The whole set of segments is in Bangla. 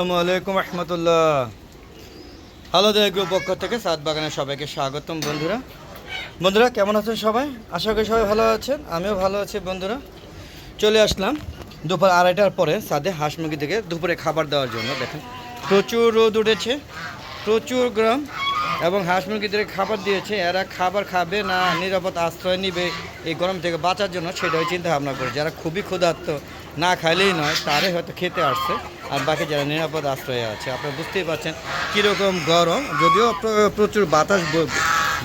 আসসালামু আলাইকুম রহমতুল্লাহ। হ্যালো দেয় গ্রুপ পক্ষ থেকে সাত বাগানের সবাইকে স্বাগতম বন্ধুরা। বন্ধুরা, কেমন আছেন সবাই? আশা করি সবাই ভালো আছেন, আমিও ভালো আছি বন্ধুরা। চলে আসলাম দুপুর আড়াইটার পরে সাদে হাঁস মুরগি থেকে দুপুরে খাবার দেওয়ার জন্য। দেখেন, প্রচুর রোদ উঠেছে, প্রচুর গ্রাম। এবং হাঁস মুরগিদের খাবার দিয়েছে, এরা খাবার খাবে না, নিরাপদ আশ্রয় নিবে এই গরম থেকে বাঁচার জন্য সেটাই চিন্তা ভাবনা করে। যারা খুবই ক্ষুধার্ত না খাইলেই নয়, তারাই হয়তো খেতে আসছে। আর বাকি যারা নিরাপদ আশ্রয়ে আছে, আপনারা বুঝতেই পারছেন কীরকম গরম। যদিও প্রচুর বাতাস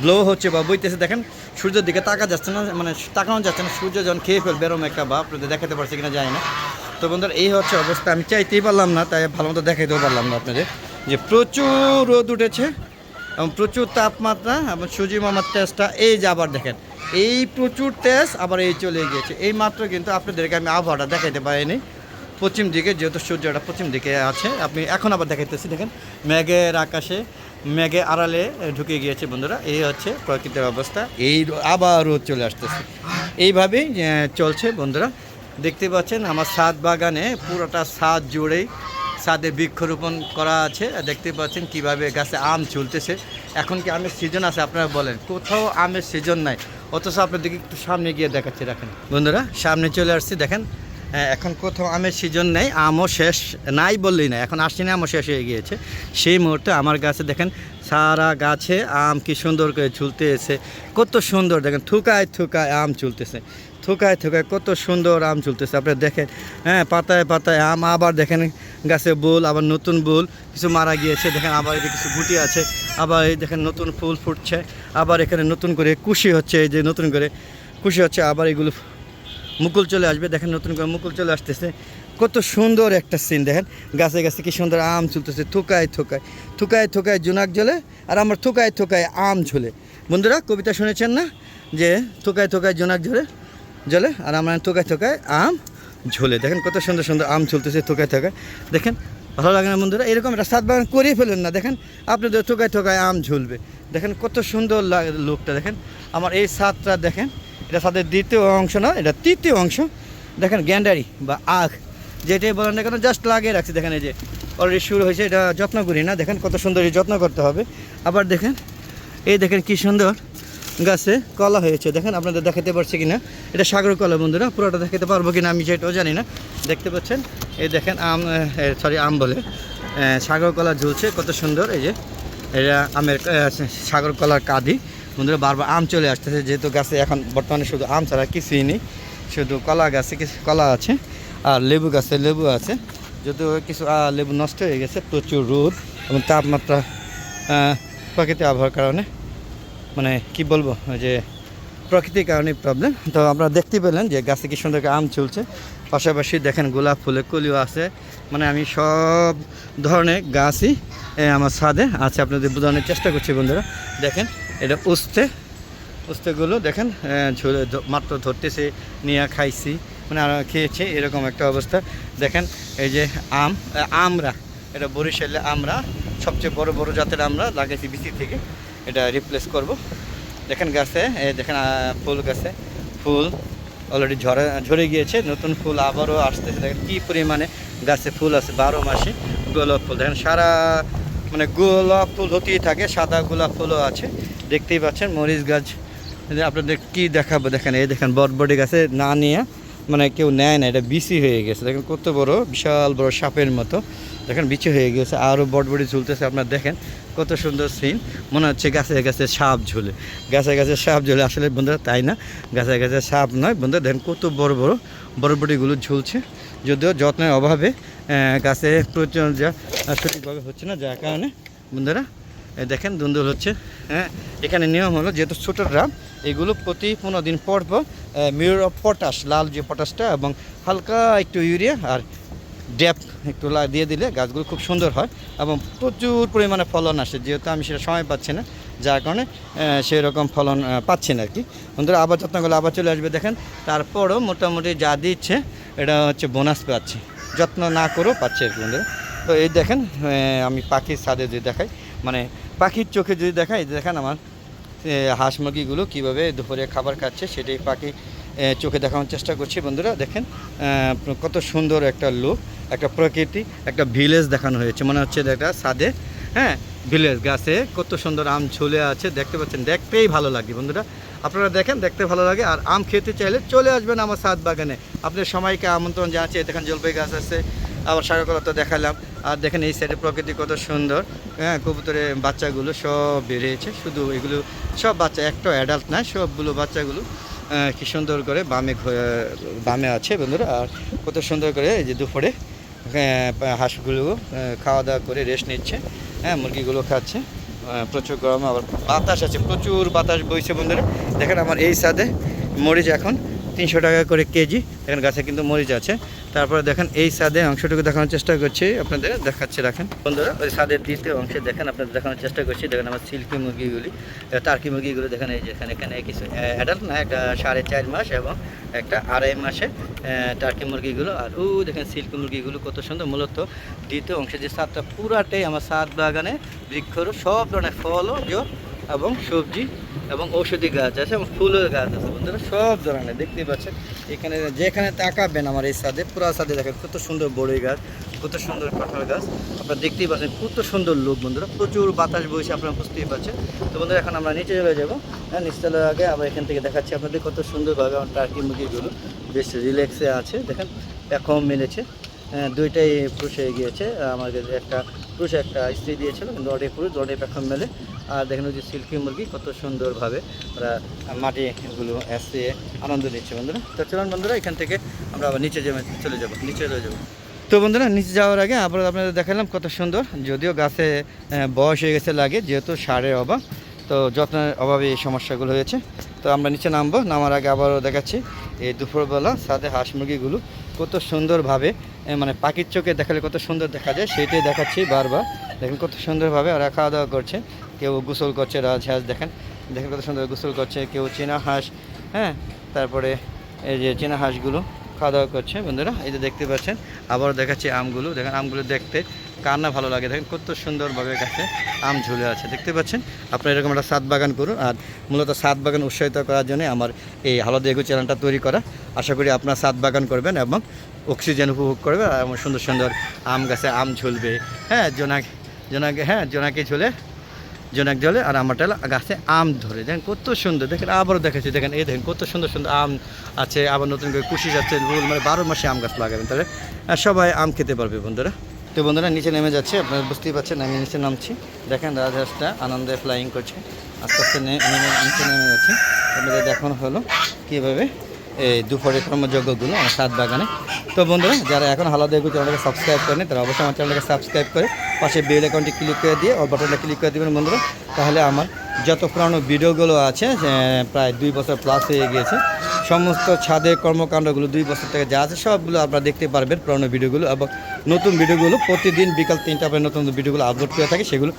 ব্লো হচ্ছে বা বইতেছে। দেখেন, সূর্যের দিকে তাকা যাচ্ছে না মানে তাকানো যাচ্ছে না। সূর্য যখন খেয়ে ফেলবে, এরকম একটা ভাব আপনাদের দেখাতে পারছে কিনা যায় না। তো বন্ধুরা, এই হচ্ছে অবস্থা। আমি চাইতেই পারলাম না, তাই ভালো মতো দেখাইতেও পারলাম না আপনাদের। যে প্রচুর রোদ উঠেছে এবং প্রচুর তাপমাত্রা এবং সুজি মামার তেজটা এই যে আবার দেখেন, এই প্রচুর তেজ আবার এই চলে গিয়েছে। এই মাত্র কিন্তু আপনাদেরকে আমি আবহাওয়াটা দেখাইতে পারিনি। পশ্চিম দিকে যেহেতু সূর্যটা পশ্চিম দিকে আছে, আপনি এখন আবার দেখাইতেছি, দেখেন, মেঘের আকাশে, মেঘে আড়ালে ঢুকে গিয়েছে বন্ধুরা। এই হচ্ছে প্রকৃতির অবস্থা, এই আবার রোদ চলে আসতেছে। এইভাবেই চলছে বন্ধুরা। দেখতে পাচ্ছেন, আমার সাত বাগানে পুরোটা সাত জুড়েই ছাদে বৃক্ষরোপণ করা আছে দেখতে পাচ্ছেন কীভাবে গাছে আম ঝুলতেছে। এখন কি আমের সিজন আছে আপনারা বলেন। কোথাও আমের সিজন নাই অথচ আপনাদেরকে একটু সামনে গিয়ে দেখাচ্ছি দেখেন বন্ধুরা সামনে চলে আসছি দেখেন। হ্যাঁ, এখন কোথাও আমের সিজন নেই আমও শেষ নাই বললেই না এখন আসছি না আমও শেষ হয়ে গিয়েছে। সেই মুহূর্তে আমার গাছে দেখেন সারা গাছে আম কি সুন্দর করে ঝুলতে এসে কত সুন্দর দেখেন থুকায় থুকায় আম ঝুলতেছে। থুকায় থুকায় কত সুন্দর আম ঝুলতেছে। আপনি দেখেন হ্যাঁ পাতায় পাতায় আম, আবার দেখেন গাছে বুল, আবার নতুন বুল, কিছু মারা গিয়েছে, দেখেন আবার এই কিছু গুটি আছে, আবার এই দেখেন নতুন ফুল ফুটছে, আবার এখানে নতুন করে কুশি হচ্ছে, এই যে নতুন করে কুশি হচ্ছে, আবার এগুলো মুকুল চলে আসবে, দেখেন নতুন করে মুকুল চলে আসতেছে। কত সুন্দর একটা সিন দেখেন, গাছে গাছে কি সুন্দর আম চলতেছে থুকায় থুকায় থুকায় থুকায় জোনাক জ্বলে, আর আমার থুকায় থুকায় আম ঝুলে। বন্ধুরা, কবিতা শুনেছেন না? যে থুকায় থুকায় জোনাক ঝরে জ্বলে আর আমার থুকায় থুকায় আম ঝোলে। দেখেন কত সুন্দর সুন্দর আম চলতেছে থুকায় থুকায়। দেখেন, ভালো লাগে না বন্ধুরা? এরকম একটা সাত বাগান করেই ফেলেন না। দেখেন আপনাদের থুকায় থুকায় আম ঝুলবে। দেখেন কত সুন্দর লাগে লোকটা। দেখেন, আমার এই সাতটা দেখেন, এটা সাথে দ্বিতীয় অংশ না, এটা তৃতীয় অংশ। দেখেন, গ্যান্ডারি বা আখ, যেটাই বলেন না কেন জাস্ট লাগিয়ে রাখছি। দেখেন, এই যে অলরেডি শুরু হয়েছে, এটা যত্ন করি না। দেখেন, কত সুন্দর যত্ন করতে হবে। আবার দেখেন, এই দেখেন কি সুন্দর। গাছে কলা হয়েছে। দেখেন আপনাদের দেখাতে পারছি কিনা। এটা সাগর কলা বন্ধুরা পুরোটা দেখাতে পারব কিনা আমি সেটাও জানি না। দেখতে পাচ্ছেন? এই দেখেন আম সরি আম বলে। সাগর কলা ঝুলছে কত সুন্দর। এই যে এটা আমের সাগর কলার কাঁদি। বন্ধুরা বারবার আম চলে আসতেছে যেহেতু গাছে এখন বর্তমানে শুধু আম ছাড়া কিছুই নেই শুধু কলা গাছে কিছু কলা আছে আর লেবু গাছে লেবু আছে। যদিও কিছু লেবু নষ্ট হয়ে গেছে প্রচুর রোদ এবং তাপমাত্রা আহ, প্রাকৃতিক আবহাওয়ার কারণে। মানে কি বলব যে প্রকৃতির কারণে প্রবলেম তো আপনারা দেখতে পেলেন যে গাছে কি সুন্দর আম চলছে পাশাপাশি দেখেন গোলাপ ফুলের কলিও আছে। মানে আমি সব ধরনের গাছই আমার ছাদে আছে। আপনাদের বোঝানোর চেষ্টা করছি বন্ধুরা। দেখেন, এটা উস্তে, উস্তেগুলো দেখেন ঝুলে মাত্র ধরতেছে, নিয়ে খাইছি। মানে আর খেয়েছে, এরকম একটা অবস্থা। দেখেন, এই যে আম আমরা এটা বরিশালে আমরা সবচেয়ে বড় বড় জাতের আমরা লাগাইছি বিসি থেকে। এটা রিপ্লেস করব। দেখেন গাছে দেখেন ফুল গাছে। ফুল অলরেডি ঝরে ঝরে গিয়েছে, নতুন ফুল আবারও আসতেছে। দেখেন কী পরিমাণে গাছে ফুল আছে, বারো মাসে গোলাপ ফুল। দেখেন সারা মানে গোলাপ ফুল হতেই থাকে, সাদা গোলাপ ফুলও আছে, দেখতেই পাচ্ছেন, মরিচ গাছ। আপনাদের কী দেখাবো, দেখেন, এই দেখেন বটবটি গাছে না নিয়ে মানে কেউ নেয় না, এটা বিসি হয়ে গেছে। দেখেন কত বড়, বিশাল বড় সাপের মতো। দেখেন বিচি হয়ে গেছে আরও বটবটি ঝুলতেছে, আপনার দেখেন কত সুন্দর সিন মনে হচ্ছে গাছে গাছে সাপ ঝুলে। গাছে গাছে সাপ ঝুলে, আসলে বন্ধুরা তাই না? গাছে গাছে সাপ নয়, বন্ধুরা দেখেন কত বড় বড় বটবটিগুলো ঝুলছে। যদিও যত্নের অভাবে গাছে গাছে যা সঠিকভাবে হচ্ছে না, যার কারণে বন্ধুরা দেখেন, দুন্দুল হচ্ছে। হ্যাঁ এখানে নিয়ম হলো, যেহেতু ছোটো ড্রাম, এগুলো প্রতি পনেরো দিন পর পর মিউর অফ পটাশ, লাল যে পটাশটা, এবং হালকা একটু ইউরিয়া আর ড্যাপ একটু দিয়ে দিলে গাছগুলো খুব সুন্দর হয়, এবং প্রচুর পরিমাণে ফলন আসে, যেহেতু আমি সেটা সময় পাচ্ছি না, যার কারণে সেই রকম ফলন পাচ্ছি না আর কি। বন্ধুরা, আবার যত্ন করলে আবার চলে আসবে, দেখেন। তারপরও মোটামুটি যা দিচ্ছে, এটা হচ্ছে বোনাস পাচ্ছি। যত্ন না করেও পাচ্ছি আর কি, বন্ধুরা। তো এই দেখেন আমি পাখির ছাদে যদি দেখাই মানে পাখির চোখে যদি দেখাই দেখেন আমার হাঁস মুরগিগুলো কীভাবে দুপুরে খাবার খাচ্ছে, সেটাই পাখি চোখে দেখানোর চেষ্টা করছি। বন্ধুরা, দেখেন কত সুন্দর একটা লুক একটা প্রকৃতি, একটা ভিলেজ দেখানো হয়েছে। মনে হচ্ছে একটা সাদে হ্যাঁ ভিলেজ গাছে কত সুন্দর আম ঝুলে আছে, দেখতে পাচ্ছেন, দেখতেই ভালো লাগে। বন্ধুরা, আপনারা দেখেন, দেখতে ভালো লাগে, আর আম খেতে চাইলে চলে আসবেন আমার সাত বাগানে। আপনার সময়কে আমন্ত্রণ জানাচ্ছি দেখেন জলপাই গাছ আছে, আবার সাগরকলা তো দেখালাম। আর দেখেন এই সাইডে প্রকৃতি কত সুন্দর। হ্যাঁ কবুতরের বাচ্চাগুলো সব বেরিয়েছে। শুধু এগুলো, সব বাচ্চা, একটা অ্যাডাল্ট না, সবগুলো বাচ্চাগুলো কি সুন্দর করে বামে বামে আছে বন্ধুরা, আর কত সুন্দর করে এই যে দুপুরে হাঁসগুলো খাওয়া দাওয়া করে রেস্ট নিচ্ছে। হ্যাঁ মুরগিগুলো খাচ্ছে। প্রচুর গরম, আবার বাতাস আছে, প্রচুর বাতাস বইছে বন্ধুরা। দেখেন আমার এই সাদে মরিচ এখন তিনশো টাকা করে কেজি। দেখেন গাছে কিন্তু মরিচ আছে। তারপরে দেখেন এই সাদে অংশটুকু দেখানোর চেষ্টা করছি, আপনাদের দেখাচ্ছে, রাখেন। বন্ধুরা, ওই সাদের দ্বিতীয় অংশে দেখেন, আপনাদের দেখানোর চেষ্টা করছি। দেখেন আমার সিল্কি মুরগিগুলি টার্কি মুরগিগুলো, দেখেন এই যেখানে এখানে কিছু অ্যাডাল্ট না, একটা সাড়ে চার মাস এবং একটা আড়াই মাসে টার্কি মুরগিগুলো। আর ও দেখেন সিল্কি মুরগিগুলো কত সুন্দর, মূলত দ্বিতীয় অংশে যে সাদটা পুরাটাই আমার সাদ বাগানে বৃক্ষর সব ধরনের ফলজ এবং সবজি এবং ঔষধি গাছ আছে এবং ফুলের গাছ আছে। বন্ধুরা সব ধরনের দেখতেই পাচ্ছেন। এখানে যেখানে তাকাবেন আমার এই সাদে পুরো সাদে দেখেন কত সুন্দর বড়ই গাছ কত সুন্দর কাঁঠাল গাছ। আপনারা দেখতেই পাচ্ছেন কত সুন্দর লোক বন্ধুরা। প্রচুর বাতাস বইছে আপনারা বুঝতেই পারছেন তো বন্ধুরা এখন আমরা নিচে চলে যাব। হ্যাঁ নিচে চলে আগে আবার এখান থেকে দেখাচ্ছি আপনাদের কত সুন্দরভাবে আমার টার্কি মুরগিগুলো। বেশ রিল্যাক্সে আছে দেখেন এখন হ্যাঁ, দুইটাই পুরুষ হয়ে গিয়েছে। আমাদের একটা পুরুষ, একটা স্ত্রী দিয়েছিল ওটাই পুরুষ ওটাই পেখম মেলে। আর দেখেন যে সিল্কি মুরগি, কত সুন্দরভাবে ওরা মাটিগুলো এসে আনন্দ নিচ্ছে বন্ধুরা। তো চলুন বন্ধুরা, এখান থেকে আমরা আবার নিচে যাবে চলে যাব, নিচে চলে যাব। তো বন্ধুরা, নিচে যাওয়ার আগে আবার আপনাদের দেখালাম কত সুন্দর, যদিও গাছে বয়স হয়ে গেছে লাগে, যেহেতু সারের অভাব, তো যত্নের অভাবে এই সমস্যাগুলো হয়েছে। তো আমরা নিচে নামবো, নামার আগে আবারও দেখাচ্ছি এই দুপুরবেলা সাথে হাঁস মুরগিগুলো কত সুন্দরভাবে মানে পাখির চোখে দেখালে কত সুন্দর দেখা যায় সেটাই দেখাচ্ছি বারবার। দেখেন কত সুন্দরভাবে ওরা খাওয়া দাওয়া করছে। কেউ গোসল করছে রাজহাঁস দেখেন। দেখেন কত সুন্দর গোসল করছে, কেউ চীনা হাঁস হ্যাঁ? তারপরে এই যে চীনা হাঁসগুলো খাওয়া দাওয়া করছে, বন্ধুরা, এই যে দেখতে পাচ্ছেন, আবারও দেখাচ্ছি আমগুলো। দেখেন আমগুলো দেখতে কার না ভালো লাগে। দেখেন কত সুন্দরভাবে গাছে আম ঝুলে আছে। দেখতে পাচ্ছেন? আপনারা এরকম একটা সাত বাগান করুন আর মূলত সাত বাগান উৎসাহিত করার জন্য আমার এই হালদি এগু চ্যানেলটা তৈরি করা। আশা করি আপনারা সাত বাগান করবেন এবং অক্সিজেন উপভোগ করবে আর এমন সুন্দর সুন্দর আম গাছে আম ঝুলবে। হ্যাঁ জোনাক, জোনাকে হ্যাঁ জোনাকে ঝুলে, জোনাক জলে আর আমারটা হলো গাছে আম ধরে। দেখেন কত সুন্দর, দেখেন আবারও দেখেছি দেখেন, এই দেখেন কত সুন্দর সুন্দর আম আছে, আবার নতুন করে কুশি যাচ্ছে মানে বারো মাসে আম গাছ লাগাবেন তাহলে। সবাই আম খেতে পারবে বন্ধুরা। তো বন্ধুরা, নিচে নেমে যাচ্ছে, আপনারা বুঝতেই পারছেন, আমি নিচে নামছি। দেখেন রাজহাঁসটা আনন্দে ফ্লাইং করছে। আস্তে আস্তে নেমে নিচে নেমে যাচ্ছে। আপনাদের দেখানো হলো কীভাবে এই দুপুরে কর্মযজ্ঞগুলো আমার সাত বাগানে। তো বন্ধুরা, যারা এখন হালাদা এগুলো চ্যানেলটাকে সাবস্ক্রাইব করেনি তারা অবশ্যই আমার চ্যানেলটাকে সাবস্ক্রাইব করে পাশে বেল অ্যাকাউন্টটি ক্লিক করে দিয়ে অল বাটনটা ক্লিক করে দেবেন বন্ধুরা। তাহলে আমার যত পুরানো ভিডিওগুলো আছে প্রায় দুই বছর প্লাস হয়ে গিয়েছে, সমস্ত ছাদের কর্মকাণ্ডগুলো দুই বছর থেকে যা আছে, সবগুলো আপনারা দেখতে পারবেন পুরানো ভিডিওগুলো এবং নতুন ভিডিওগুলো। প্রতিদিন বিকাল তিনটা পরে নতুন ভিডিওগুলো আপলোড করে থাকি, সেগুলো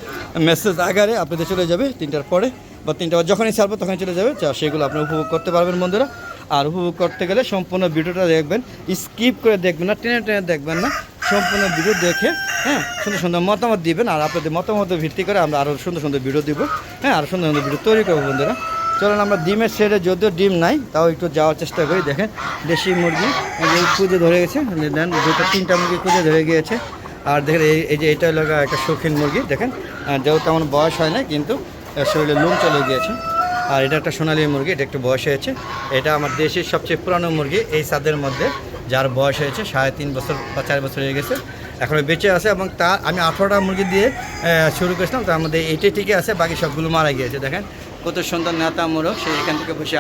মেসেজ আগারে আপনাদের চলে যাবে তিনটার পরে বা তিনটা, যখনই ছাড়বো তখনই চলে যাবে সেগুলো আপনি উপভোগ করতে পারবেন বন্ধুরা। আর উপভোগ করতে গেলে সম্পূর্ণ ভিডিওটা দেখবেন। স্কিপ করে দেখবেন না, টেনে টেনে দেখবেন না। সম্পূর্ণ ভিডিও দেখে হ্যাঁ সুন্দর সুন্দর মতামত দিবেন আর আপনাদের মতামতের ভিত্তি করে আমরা আরও সুন্দর সুন্দর ভিডিও দিব। হ্যাঁ আরও সুন্দর সুন্দর ভিডিও তৈরি করব বন্ধুরা। চলুন আমরা ডিমের শেডে, যদিও ডিম নাই, তাও একটু যাওয়ার চেষ্টা করি। দেখেন, দেশি মুরগি খুঁজে ধরে গেছে। দেন দুটো তিনটা মুরগি খুঁজে ধরে গিয়েছে। আর দেখেন, এই যে এটা হলো একটা শৌখিন মুরগি। দেখেন যেহেতু তেমন বয়স হয় না কিন্তু শরীরে লোম চলে গিয়েছে। আর এটা একটা সোনালি মুরগি, এটা একটু বয়স হয়েছে। এটা আমার দেশের সবচেয়ে পুরানো মুরগি এই সাদের মধ্যে, যার বয়স হয়েছে সাড়ে তিন বছর বা চার বছর হয়ে গেছে। এখন বেঁচে আছে এবং তা আমি আঠারোটা মুরগি দিয়ে শুরু করেছিলাম, তার মধ্যে এইটাই ঠিকই আছে, বাকি সবগুলো মারা গিয়েছে, দেখেন। কত সুন্দর নেতামূলক সে এখান থেকে বসে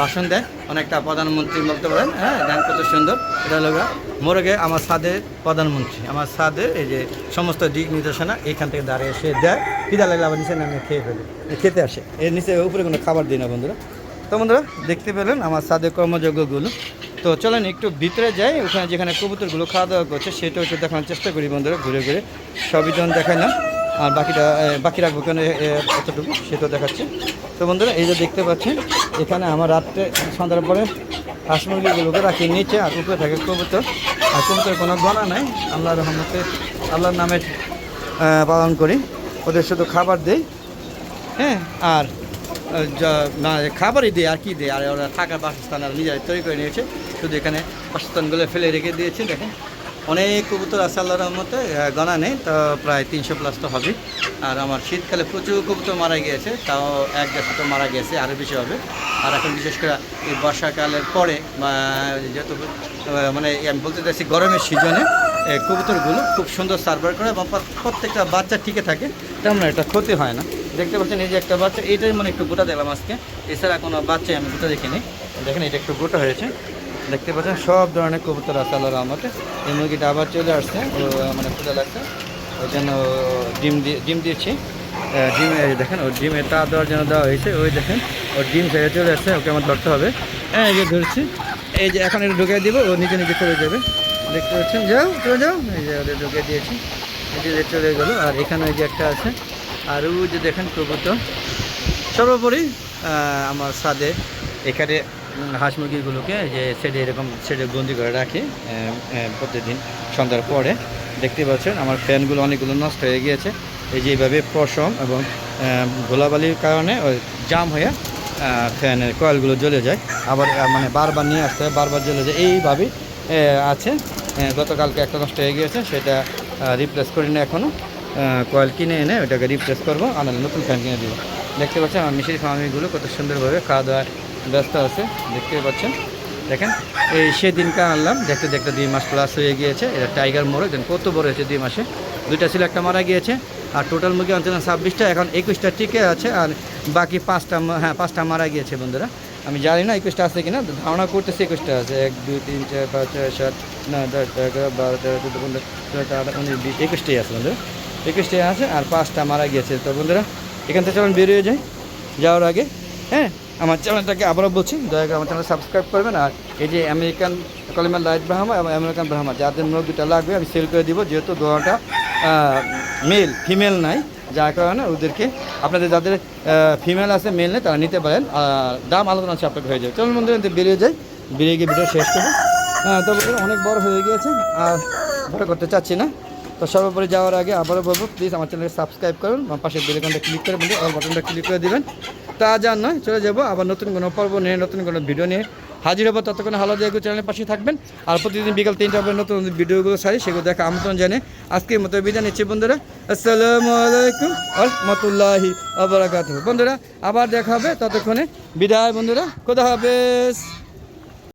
ভাষণ দেয়। অনেকটা প্রধানমন্ত্রী বলতে পারেন হ্যাঁ কত সুন্দর। এটা হলো মোরগে আমার সাদের প্রধানমন্ত্রী, আমার সাদের এই যে সমস্ত দিক নির্দেশনা এখান থেকে দাঁড়িয়ে এসে দেয়। খিদা লাগলে আবার নিচে নামে খেয়ে ফেলে, খেতে আসে। এর নিচে উপরে কোনো খাবার দিই না বন্ধুরা। তো বন্ধুরা, দেখতে পেলেন আমার সাদের কর্মযজ্ঞগুলো তো চলেন একটু ভিতরে যাই, ওখানে যেখানে কবুতরগুলো খাওয়া দাওয়া করছে, সেটাও একটু দেখানোর চেষ্টা করি বন্ধুরা, ঘুরে ঘুরে। সবই যখন দেখালাম আর বাকিটা বাকি রাখব কেন এতটুকু? সেটাও দেখাচ্ছি। তো বন্ধুরা, এই যে দেখতে পাচ্ছেন, এখানে আমার রাত্রে সন্ধ্যার পরে হাঁস মুরগিগুলোকে রাখি নিচে আর উপরে থাকে কবুতর। আর কবুতর কোনো গণা নাই। আল্লাহ রহমতে আল্লাহর নামে পালন করি। ওদের শুধু খাবার দেই। হ্যাঁ আর না খাবারই দেয় আর কি দেয় আর ওরা থাকার বাসস্থান আর নিজেরাই তৈরি করে নিয়েছে। শুধু এখানে বাসস্থানগুলো ফেলে রেখে দিয়েছে, দেখেন। অনেক কবুতর আছে আল্লাহ রহমতে গণা নেই, তো প্রায় তিনশো প্লাস তো হবে আর আমার শীতকালে প্রচুর কবুতর মারা গিয়েছে, তাও এক দেড়শো তো মারা গেছে আরও বেশি হবে। আর এখন বিশেষ করে এই বর্ষাকালের পরে যেহেতু মানে আমি বলতে চাইছি গরমের সিজনে কবুতরগুলো খুব সুন্দর সার্ভার করে এবং প্রত্যেকটা বাচ্চা টিকে থাকে, তেমন একটা ক্ষতি হয় না। দেখতে পাচ্ছেন এই যে একটা বাচ্চা, এটাই মানে একটু গোটা দেখলাম আজকে। এছাড়া কোনো বাচ্চাই আমি গোটা দেখিনি। দেখেন, এটা একটু গোটা হয়েছে। দেখতে পাচ্ছেন, সব ধরনের কবুতর আছে আল্লাহ রহমতে। এই মুরগিটা আবার চলে আসছে, ও মানে পূজা লাগছে। ওই জন্য ও ডিম দিয়ে ডিম দিয়েছি ডিম দেখেন, ওর ডিমে তা দেওয়ার জন্য দেওয়া হয়েছে। ওই দেখেন, ওর ডিম ছেড়ে চলে আসছে, ওকে আমার ধরতে হবে। হ্যাঁ এই যে ধরছি। এই যে এখন এটা ঢুকিয়ে দিব, ও নিজে নিজে চলে যাবে। দেখতে পাচ্ছেন? যাও, চলে যাও। এই যে ওদের ঢুকিয়ে দিয়েছি। যে চলে গেলো, আর এখানে যে একটা আছে। আর ওই যে দেখেন কবুতর। সর্বোপরি আমার সাদে এখানে হাঁস মুরগিগুলোকে যে সেটে এরকম সেটে বন্দি করে রাখি প্রতিদিন সন্ধ্যার পরে। দেখতে পাচ্ছেন, আমার ফ্যানগুলো অনেকগুলো নষ্ট হয়ে গিয়েছে। এই যে এইভাবে পশম এবং ধুলাবালির কারণে জাম হয়ে ফ্যানের কয়েলগুলো জ্বলে যায়। আবার মানে বারবার নিয়ে আসতে হয়, বারবার জ্বলে যায়। এইভাবেই আছে। গতকালকে একটা নষ্ট হয়ে গিয়েছে, সেটা রিপ্লেস করি না এখনও কয়েল কিনে এনে ওটাকে রিপ্লেস করব আর নতুন ফ্যান কিনে দিব। দেখতে পাচ্ছেন, আমার মিশির ফার্মিগুলো কত সুন্দরভাবে খাওয়া দাওয়ায় ব্যস্ত আছে দেখতে পাচ্ছেন। দেখেন, এই সেদিনকে আনলাম, দেখতে দেখতে দুই মাস প্লাস হয়ে গিয়েছে এটা টাইগার মোড় দেখেন কত বড় হয়েছে দুই মাসে। দুইটা ছিল, একটা মারা গিয়েছে, আর টোটাল মুরগি আনছিলাম ছাব্বিশটা, এখন একুশটা টিকে আছে, আর বাকি পাঁচটা হ্যাঁ পাঁচটা মারা গিয়েছে বন্ধুরা। আমি জানি না একুশটা আছে কিনা ধারণা করতেছি একুশটা আছে। এক, দুই, তিন, চার, পাঁচ, ছয়, সাত, নয়, দশ, এগারো, বারো, তেরো, চোদ্দ, পনেরো, ষোলো উনিশ, বিশ, একুশটাই আছে বন্ধুরা। একুশটাই আছে, আর পাঁচটা মারা গিয়েছে। তো বন্ধুরা, এখান থেকে চলুন, বেরিয়ে যাই, যাওয়ার আগে হ্যাঁ? আমার চ্যানেলটাকে আবারও বলছি, দয়া করে আমার চ্যানেল সাবস্ক্রাইব করবেন। আর এই যে আমেরিকান কলিমার লাইট ব্রাহ্মা এবং আমেরিকান ব্রাহ্মা যাদের মুরগিটা লাগবে, আমি সেল করে দিব, যেহেতু দোয়াটা মেল ফিমেল নাই, যার কারণে ওদেরকে, আপনাদের যাদের ফিমেল আছে মেল নেই, তারা নিতে পারেন। আর দাম আলোচনা সাপেক্ষ হয়ে যাবে। চলুন বন্ধুরা বেরিয়ে যাই। বেরিয়ে গিয়ে ভিডিও শেষ করব। হ্যাঁ তবে অনেক বড় হয়ে গিয়েছে, আর করতে চাচ্ছি না। তো সর্বোপরি যাওয়ার আগে আবারও বলব প্লিজ আমার চ্যানেলকে সাবস্ক্রাইব করুন আমার পাশে বেলেকনটা ক্লিক করে বন্ধু অল বাটনটা ক্লিক করে দিবেন। তা যান নয়, চলে যাব আবার নতুন কোনো পর্ব নিয়ে, নতুন কোনো ভিডিও নিয়ে। হাজির হব ততক্ষণ হালো দিয়ে চ্যানেলের পাশে থাকবেন। আর প্রতিদিন বিকাল তিনটা হবে নতুন নতুন ভিডিওগুলো সারি সেগুলো দেখা আমন্ত্রণ জানে আজকের মতো বিদায় নিচ্ছি বন্ধুরা। আসসালামু আলাইকুম রহমতুল্লাহি আবরাকাত বন্ধুরা, আবার দেখা হবে ততক্ষণে। বিদায় বন্ধুরা কোথা হাফেজ।